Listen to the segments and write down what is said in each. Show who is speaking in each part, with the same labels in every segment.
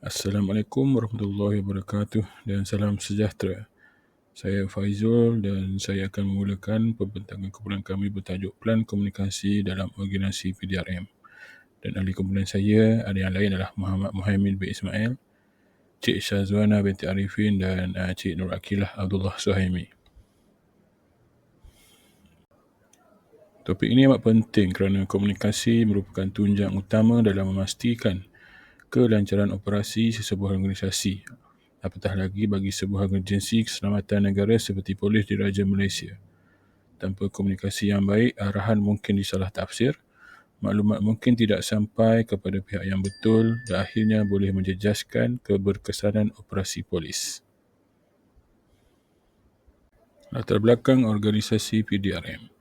Speaker 1: Assalamualaikum warahmatullahi wabarakatuh dan salam sejahtera. Saya Faizul dan saya akan memulakan pembintangan kumpulan kami bertajuk Pelan Komunikasi dalam Organisasi PDRM. Dan ahli kumpulan saya ada yang lain adalah Muhammad Muhammad bin Ismail, Cik Syazwana binti Arifin dan uh, Cik Nur Akilah Abdullah Suhaimi. Topik ini amat penting kerana komunikasi merupakan tunjang utama dalam memastikan kelancaran operasi sesebuah organisasi. Apatah lagi bagi sebuah agensi keselamatan negara seperti polis di Raja Malaysia. Tanpa komunikasi yang baik, arahan mungkin disalah tafsir, maklumat mungkin tidak sampai kepada pihak yang betul dan akhirnya boleh menjejaskan keberkesanan operasi polis. Latar belakang organisasi PDRM.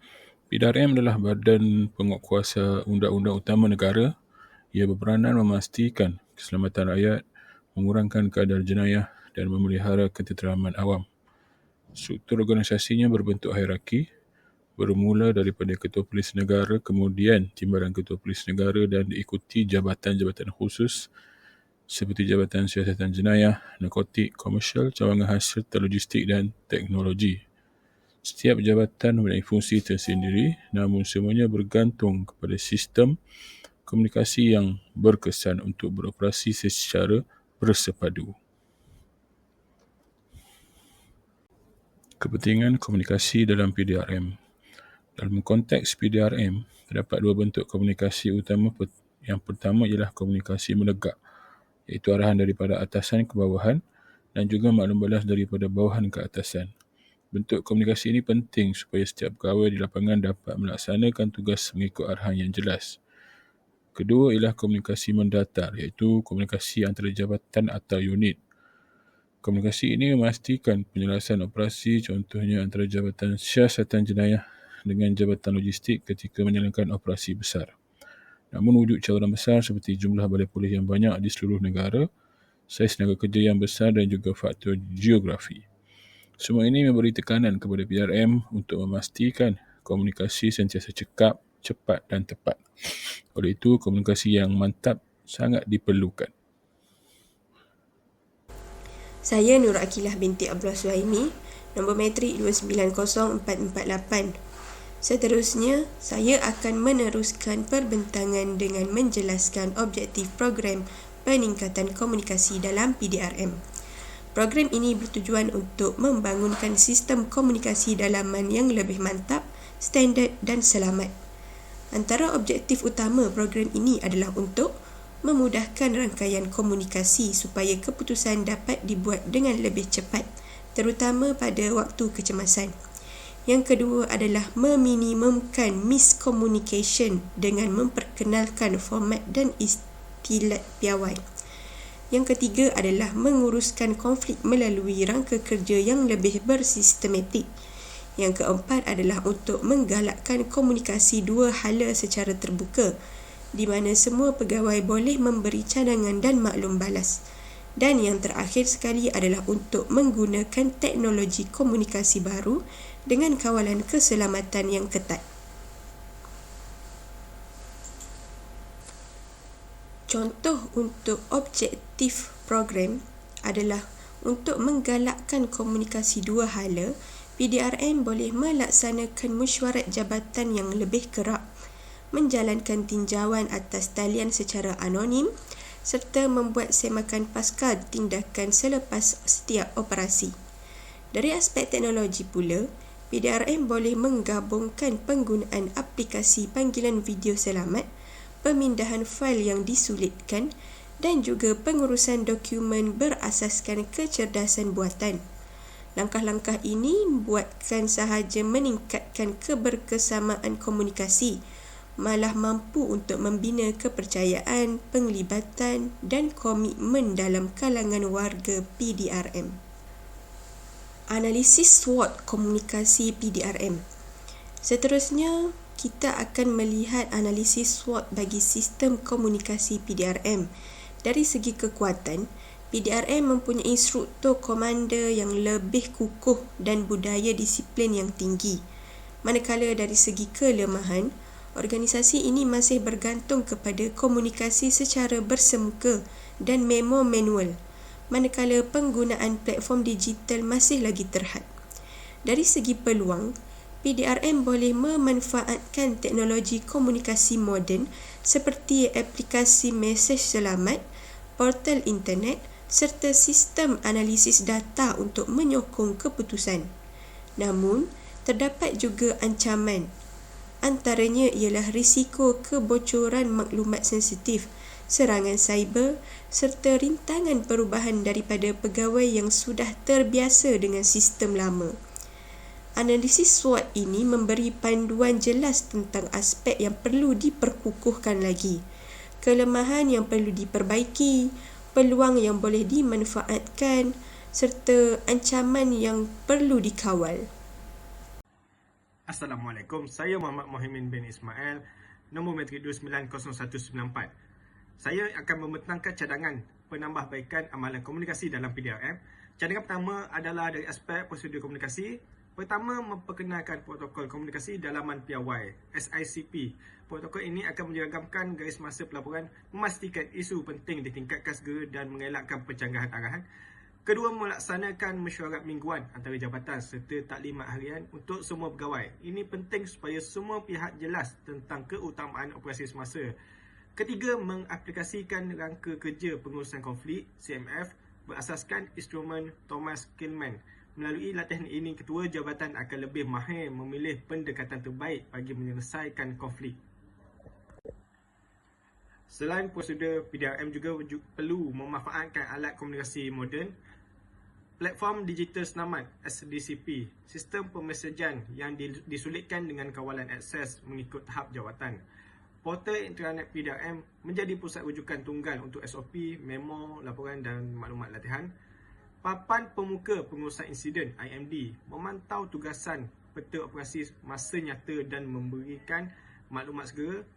Speaker 1: PDRM adalah badan penguatkuasa undang-undang utama negara ia berperanan memastikan keselamatan rakyat, mengurangkan kadar jenayah dan memelihara ketenteraman awam. Struktur organisasinya berbentuk hierarki, bermula daripada Ketua Polis Negara, kemudian Timbalan Ketua Polis Negara dan diikuti jabatan-jabatan khusus seperti Jabatan Siasatan Jenayah, Narkotik, Komersial, Cawangan Hasil, Logistik dan Teknologi. Setiap jabatan mempunyai fungsi tersendiri namun semuanya bergantung kepada sistem komunikasi yang berkesan untuk beroperasi secara bersepadu. Kepentingan komunikasi dalam PDRM. Dalam konteks PDRM, terdapat dua bentuk komunikasi utama. Yang pertama ialah komunikasi menegak, iaitu arahan daripada atasan ke bawahan dan juga maklum balas daripada bawahan ke atasan. Bentuk komunikasi ini penting supaya setiap pegawai di lapangan dapat melaksanakan tugas mengikut arahan yang jelas. Kedua ialah komunikasi mendatar iaitu komunikasi antara jabatan atau unit. Komunikasi ini memastikan penyelesaian operasi contohnya antara jabatan siasatan jenayah dengan jabatan logistik ketika menjalankan operasi besar. Namun wujud cabaran besar seperti jumlah balai polis yang banyak di seluruh negara, saiz tenaga kerja yang besar dan juga faktor geografi. Semua ini memberi tekanan kepada PRM untuk memastikan komunikasi sentiasa cekap, cepat dan tepat. Oleh itu, komunikasi yang mantap sangat diperlukan.
Speaker 2: Saya Nur Akilah binti Abdullah Suhaimi, nombor metrik 290448. Seterusnya, saya akan meneruskan perbintangan dengan menjelaskan objektif program peningkatan komunikasi dalam PDRM. Program ini bertujuan untuk membangunkan sistem komunikasi dalaman yang lebih mantap, standard dan selamat. Antara objektif utama program ini adalah untuk memudahkan rangkaian komunikasi supaya keputusan dapat dibuat dengan lebih cepat, terutama pada waktu kecemasan. Yang kedua adalah meminimumkan miscommunication dengan memperkenalkan format dan istilah piawai. Yang ketiga adalah menguruskan konflik melalui rangka kerja yang lebih bersistematik. Yang keempat adalah untuk menggalakkan komunikasi dua hala secara terbuka di mana semua pegawai boleh memberi cadangan dan maklum balas. Dan yang terakhir sekali adalah untuk menggunakan teknologi komunikasi baru dengan kawalan keselamatan yang ketat. Contoh untuk objektif program adalah untuk menggalakkan komunikasi dua hala, PDRN boleh melaksanakan mesyuarat jabatan yang lebih kerap, menjalankan tinjauan atas talian secara anonim serta membuat semakan pasca tindakan selepas setiap operasi. Dari aspek teknologi pula, PDRM boleh menggabungkan penggunaan aplikasi panggilan video selamat, pemindahan fail yang disulitkan dan juga pengurusan dokumen berasaskan kecerdasan buatan. Langkah-langkah ini buatkan sahaja meningkatkan keberkesamaan komunikasi, malah mampu untuk membina kepercayaan, penglibatan dan komitmen dalam kalangan warga PDRM. Analisis SWOT komunikasi PDRM. Seterusnya, kita akan melihat analisis SWOT bagi sistem komunikasi PDRM. Dari segi kekuatan, PDRM mempunyai struktur komander yang lebih kukuh dan budaya disiplin yang tinggi. Manakala dari segi kelemahan, organisasi ini masih bergantung kepada komunikasi secara bersemuka dan memo manual, manakala penggunaan platform digital masih lagi terhad. Dari segi peluang, PDRM boleh memanfaatkan teknologi komunikasi moden seperti aplikasi mesej selamat, portal internet serta sistem analisis data untuk menyokong keputusan. Namun, terdapat juga ancaman. Antaranya ialah risiko kebocoran maklumat sensitif, serangan cyber serta rintangan perubahan daripada pegawai yang sudah terbiasa dengan sistem lama. Analisis SWOT ini memberi panduan jelas tentang aspek yang perlu diperkukuhkan lagi, kelemahan yang perlu diperbaiki, peluang yang boleh dimanfaatkan serta ancaman yang perlu dikawal.
Speaker 3: Assalamualaikum, saya Muhammad Mohimin bin Ismail, nombor metrik 290194. Saya akan membentangkan cadangan penambahbaikan amalan komunikasi dalam PDRM. Cadangan pertama adalah dari aspek prosedur komunikasi Pertama, memperkenalkan protokol komunikasi dalaman piawai, SICP. Protokol ini akan menyeragamkan garis masa pelaporan, memastikan isu penting ditingkatkan segera dan mengelakkan pencanggahan arahan. Kedua, melaksanakan mesyuarat mingguan antara jabatan serta taklimat harian untuk semua pegawai. Ini penting supaya semua pihak jelas tentang keutamaan operasi semasa. Ketiga, mengaplikasikan rangka kerja pengurusan konflik, CMF, berasaskan instrumen Thomas Kilman. Melalui latihan ini, ketua jabatan akan lebih mahir memilih pendekatan terbaik bagi menyelesaikan konflik. Selain prosedur, PDRM juga perlu memanfaatkan alat komunikasi moden, platform digital senamat SDCP, sistem pemesejan yang disulitkan dengan kawalan akses mengikut tahap jawatan. Portal intranet PDRM menjadi pusat rujukan tunggal untuk SOP, memo, laporan dan maklumat latihan. Papan Pemuka Pengurusan Insiden IMD memantau tugasan peta operasi masa nyata dan memberikan maklumat segera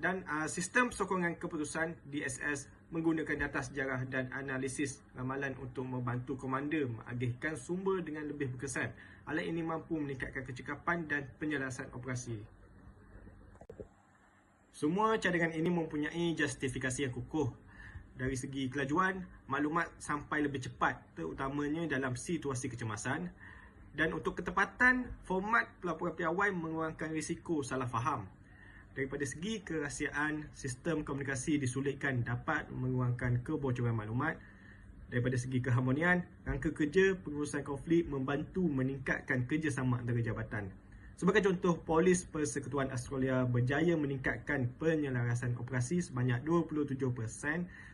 Speaker 3: dan uh, sistem sokongan keputusan DSS menggunakan data sejarah dan analisis ramalan untuk membantu komander mengagihkan sumber dengan lebih berkesan. Alat ini mampu meningkatkan kecekapan dan penyelesaian operasi. Semua cadangan ini mempunyai justifikasi yang kukuh dari segi kelajuan, maklumat sampai lebih cepat terutamanya dalam situasi kecemasan dan untuk ketepatan, format pelaporan piawai mengurangkan risiko salah faham. Daripada segi kerahsiaan, sistem komunikasi disulitkan dapat mengurangkan kebocoran maklumat. Daripada segi keharmonian, rangka kerja pengurusan konflik membantu meningkatkan kerjasama antara jabatan. Sebagai contoh, Polis Persekutuan Australia berjaya meningkatkan penyelarasan operasi sebanyak 27%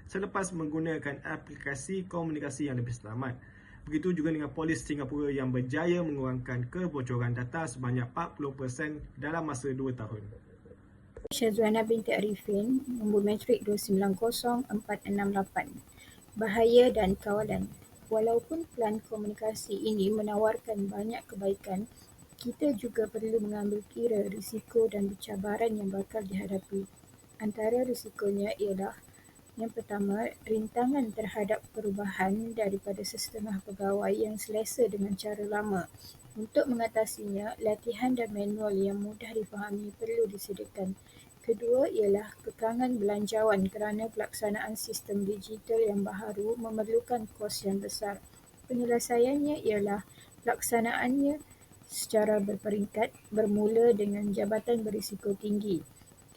Speaker 3: selepas menggunakan aplikasi komunikasi yang lebih selamat. Begitu juga dengan Polis Singapura yang berjaya mengurangkan kebocoran data sebanyak 40% dalam masa 2 tahun.
Speaker 4: Syazwana binti Arifin, nombor metrik 290468. Bahaya dan kawalan. Walaupun plan komunikasi ini menawarkan banyak kebaikan, kita juga perlu mengambil kira risiko dan cabaran yang bakal dihadapi. Antara risikonya ialah yang pertama, rintangan terhadap perubahan daripada setengah pegawai yang selesa dengan cara lama. Untuk mengatasinya, latihan dan manual yang mudah difahami perlu disediakan. Kedua ialah kekangan belanjawan kerana pelaksanaan sistem digital yang baharu memerlukan kos yang besar. Penyelesaiannya ialah pelaksanaannya secara berperingkat bermula dengan jabatan berisiko tinggi.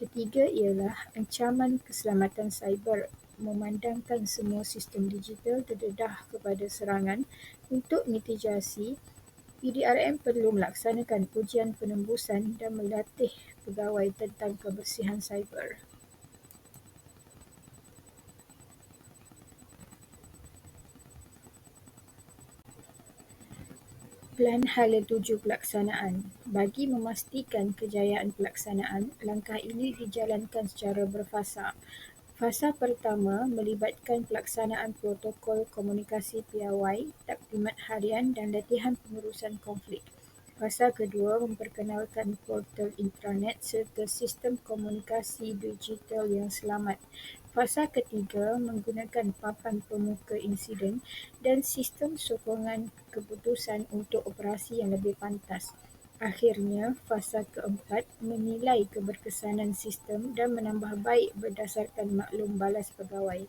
Speaker 4: Ketiga ialah ancaman keselamatan cyber memandangkan semua sistem digital terdedah kepada serangan untuk mitigasi PDRM perlu melaksanakan ujian penembusan dan melatih pegawai tentang kebersihan cyber. Plan Hala Tuju Pelaksanaan Bagi memastikan kejayaan pelaksanaan, langkah ini dijalankan secara berfasa. Fasa pertama melibatkan pelaksanaan protokol komunikasi piawai, taklimat harian dan latihan pengurusan konflik. Fasa kedua memperkenalkan portal intranet serta sistem komunikasi digital yang selamat. Fasa ketiga menggunakan papan pemuka insiden dan sistem sokongan keputusan untuk operasi yang lebih pantas. Akhirnya, fasa keempat menilai keberkesanan sistem dan menambah baik berdasarkan maklum balas pegawai.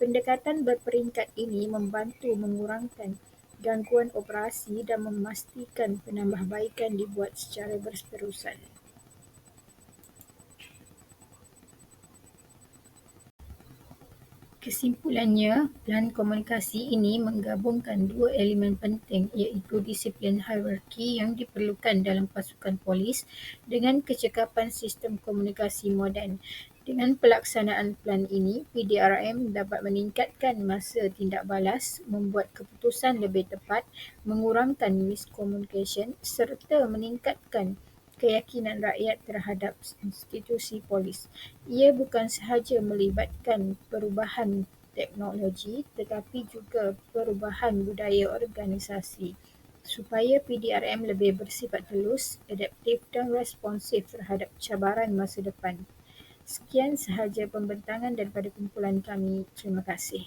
Speaker 4: Pendekatan berperingkat ini membantu mengurangkan gangguan operasi dan memastikan penambahbaikan dibuat secara berterusan. Kesimpulannya, pelan komunikasi ini menggabungkan dua elemen penting iaitu disiplin hierarki yang diperlukan dalam pasukan polis dengan kecekapan sistem komunikasi moden. Dengan pelaksanaan pelan ini, PDRM dapat meningkatkan masa tindak balas, membuat keputusan lebih tepat, mengurangkan miskomunikasi serta meningkatkan keyakinan rakyat terhadap institusi polis. Ia bukan sahaja melibatkan perubahan teknologi tetapi juga perubahan budaya organisasi supaya PDRM lebih bersifat telus, adaptif dan responsif terhadap cabaran masa depan. Sekian sahaja pembentangan daripada kumpulan kami. Terima kasih.